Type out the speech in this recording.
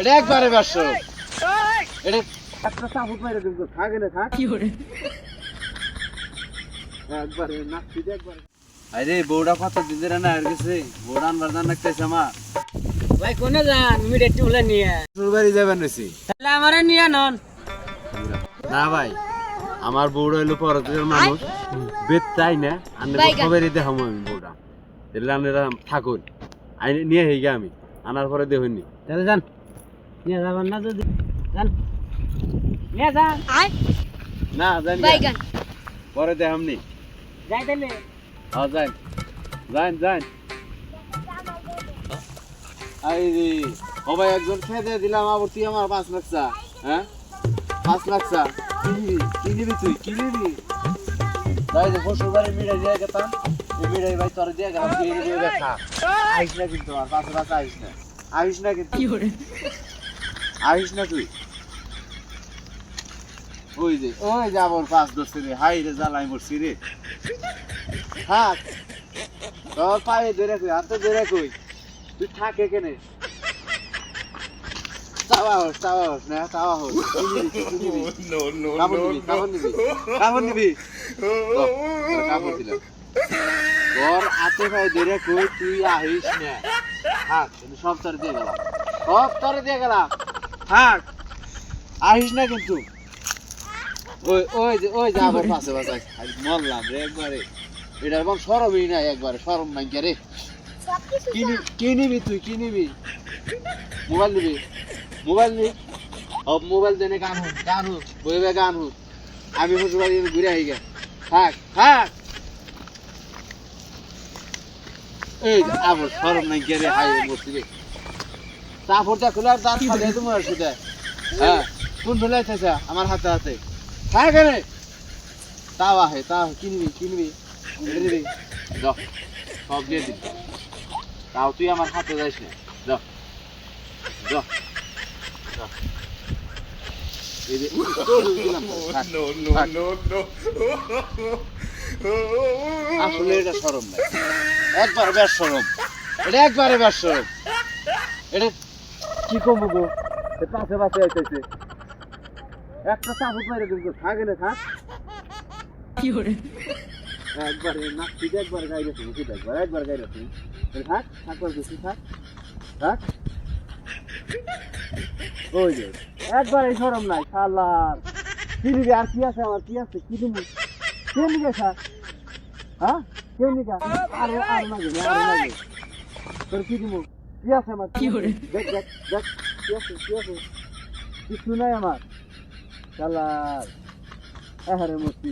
এটা একবারে ব্যস্ত। এটা একটা চাপুট মাইরে দিব থাকে না থাক। একবারে দে একবারে। আরে দিন না আর গেছে বউটা আনবার জান লাগতেছে আমার ভাই কোনে যান? মিড একটু বলে নিয়ে। শ্বশুরবাড়ি যাবেন রয়েছি তাহলে আমারে নিয়ে নন না ভাই আমার বউটা হইল পরতের মানুষ। বেদ চাই না? আমি দেখাম আমি বউটা। তাহলে আপনারা থাকুন আইনে নিয়ে হেগে আমি। আনার পরে দেখুননি তাহলে যান। নিয়ে যাবেন না যদি যান। নিয়ে যান। না জানি পরে দেখামনি। যাই তাহলে হ্যাঁ যান যান যান আই রে ও ভাই একজন খেতে দিলাম আবার তুই আমার পাঁচ লাখ চা। হ্যাঁ? পাঁচ লাখ চা। কি নিবি? কি নিবি তুই? কি নিবি? তাই যে শ্বশুর বাড়ি মিড়াই দিয়ে গেতাম মিড়াই ভাই তোর দিয়ে গেলাম তুই নিবি খা আইস না কিন্তু আর পাঁচ পাঁচ আইস না। আইস না কিন্তু। আইস না তুই? ওই যে ওই যে আবার পাঁচ দশ রে হাই রে জ্বালাই মরছি রে। থাক। তোর পায়ে ধরে কই হাতে ধরে কই? তুই থাক এখানে। চাওয়া হোস চাওয়া হোস না চাওয়া হোস। কি নিবি, কি নিবি? কাপড় নিবি কাপড় নিবি কাপড় নিবি। কাপড় দিলাম। তোর হাতে পায়ে ধরে কই তুই আহিস না। থাক সব তোর দিয়ে গেলাম। সব তোর দিয়ে গেলাম। থাক। আহিস না কিন্তু। ওই ওই যে ওই যে আবার পাশে পাশে মরলাম রে একবারে। এটার কোন সরমই নাই একবারে সরম নাই রে। কি নি- নিবি তুই কি নিবি? মোবাইল নিবি? মোবাইল নি? মোবাইল দেনে গান হোক গান হোক বইবে গান হোক আমি শ্বশুর বাড়ি ঘুরে আই গে থাক থাক। এই আবার সরম নাই রে হাই বসি তারপরটা খোলার দাঁত খালে তোমার সুদে হ্যাঁ কোন ফেলে আছে আমার হাতে হাতে। খায় কেন তাও আহে তাও কিনবি কিনবি। এটা নিবি যাও সব দিয়ে দিবি। তাও তুই আমার হাতে যাইস না যাও যাও যাও। তো। আসলে এটা সরম নাই একবার বেশ সরম এটা একবারে বেশ সরম এটা কি কমবো গো পাশে পাশে আইতেছে। একটা চাপুট মারে কিন্তু থাকে না থাক। একবার নাচছি একবার গাইলে তুমি সেটা একবার একবার তুমি তাহলে থাক থাক করে দিচ্ছি থাক থাক। ওই যে একবার এই সরম নাই শালার কি নিবি আর কি আছে আমার? কি আছে? কি নিবি কে নিবে স্যার? হ্যাঁ? কেউ নিবে? আর আর লাগে আর লাগে। তোর কি দিব? কি আছে আমার দেখ দেখ দেখ কি আছে কি আছে কিছু নাই আমার শালার হ্যাঁ রে মস্তি